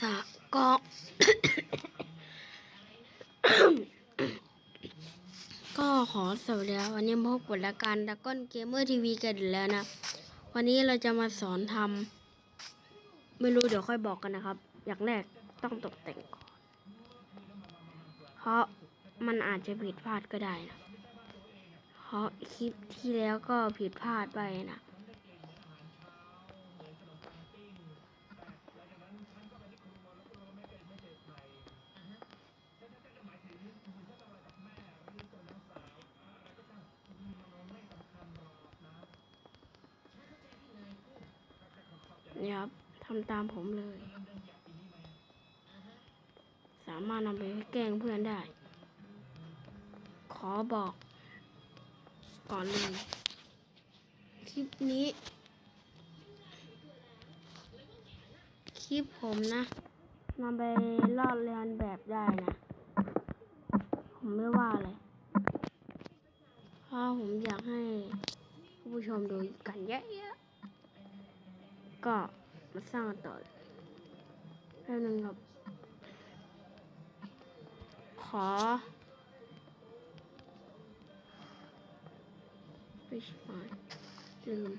สะก็ก็ขอสวัสดีวันนี้พบกับรายการดักก้นเกมเมอร์ทีวีกันแล้วนะ วันนี้เราจะมาสอนทำไม่รู้เดี๋ยวค่อยบอกกันนะครับ อย่างแรกต้องตกแต่งก่อน เพราะมันอาจจะผิดพลาดก็ได้นะ เพราะคลิปที่แล้วก็ผิดพลาดไปนะ นี่ครับทำตามผมเลย สามารถนำไปแกล้งเพื่อนได้ ขอบอก ก่อนเลยคลิปนี้ คลิปผมนะนำไปลอดเรียนแบบได้นะ ผมไม่ว่าเลยเพราะผมอยากให้ผู้ชมดูกันเยอะๆ ก็มาสร้างต่อแป๊บนึงครับขอไปชิบหายลืม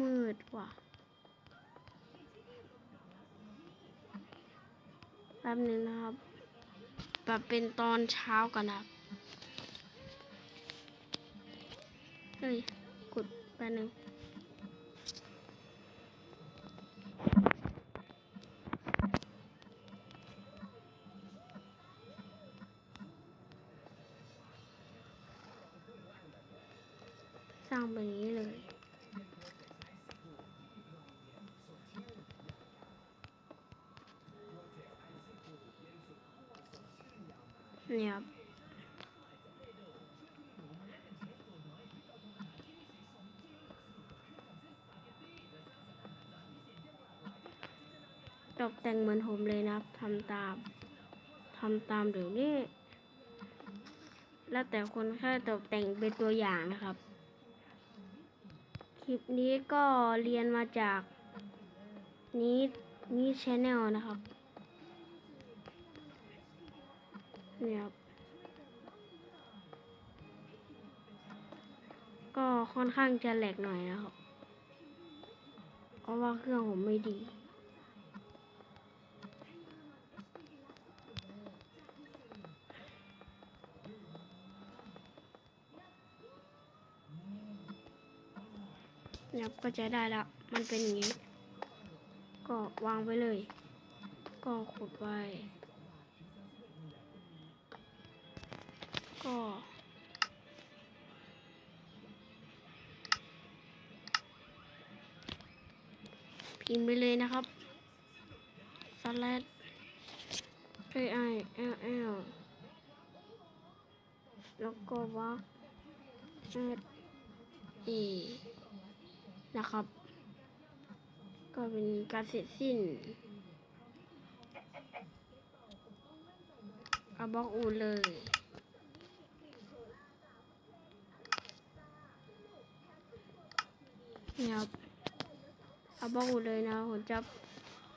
มืดว่ะแป๊บนึงนะครับปรับเป็นตอนเช้าก่อนนะครับ เฮ้ยกดแป๊บนึงสร้างแบบนี้เลยเนี่ย ตกแต่งเหมือนผมเลยนะครับทำตามทำตามเดี๋ยวนี้ แล้วแต่คนแค่ตกแต่งเป็นตัวอย่างนะครับ คลิปนี้ก็เรียนมาจากนี้นี้ชแนลนะครับเนี่ยครับก็ค่อนข้างจะแหลกหน่อยนะครับ เพราะว่าเครื่องผมไม่ดี นี่ยครับก็จะได้แล้วมันเป็นอย่างนี้ ก็วางไว้เลย ก็ขุดไว้ ก็พิมพ์ไปเลยนะครับ slash a i l l แล้วก็วัก add a นะครับ ก็เป็นการเสร็จสิ้นเอาบล็อกอูเลยเนี่ยครับเอาบล็อกอูเลยนะผมจะ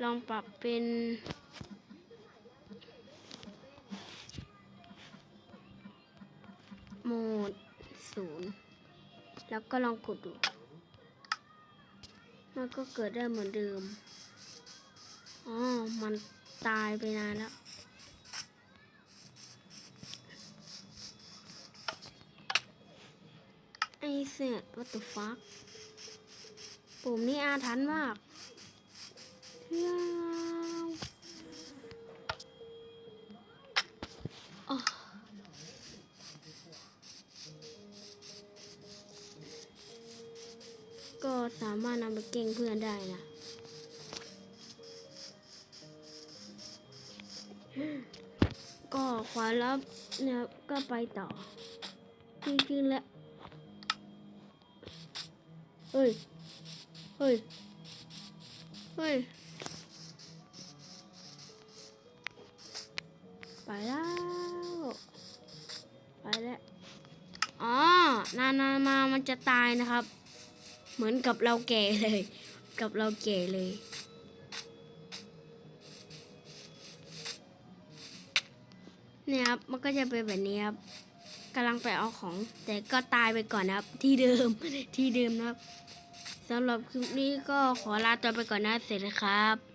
ลองปรับเป็นโหมดศูนย์แล้วก็ลองกดดู มันก็เกิดได้เหมือนเดิม อ๋อ มันตายไปนานแล้วไอเสีย what the fuck ปุ่มนี้อาถรรพ์มาก ก็สามารถนำไปเก่งเพื่อนได้นะ ก็ขวารับเนี่ยก็ไปต่อ จริงๆแล้วเฮ้ย เฮ้ย เฮ้ย ไปแล้ว ไปแล้ว อ๋อ นานามามันจะตายนะครับ เหมือนกับเราแก่เลย กับเราแก่เลย เนี่ยครับ มันก็จะเป็นแบบนี้ครับกำลังไปเอาของ แต่ก็ตายไปก่อนนะครับ ที่เดิมที่เดิมนะครับสำหรับคลิปนี้ก็ขอลาตัวไปก่อนนะเสร็จนะครับ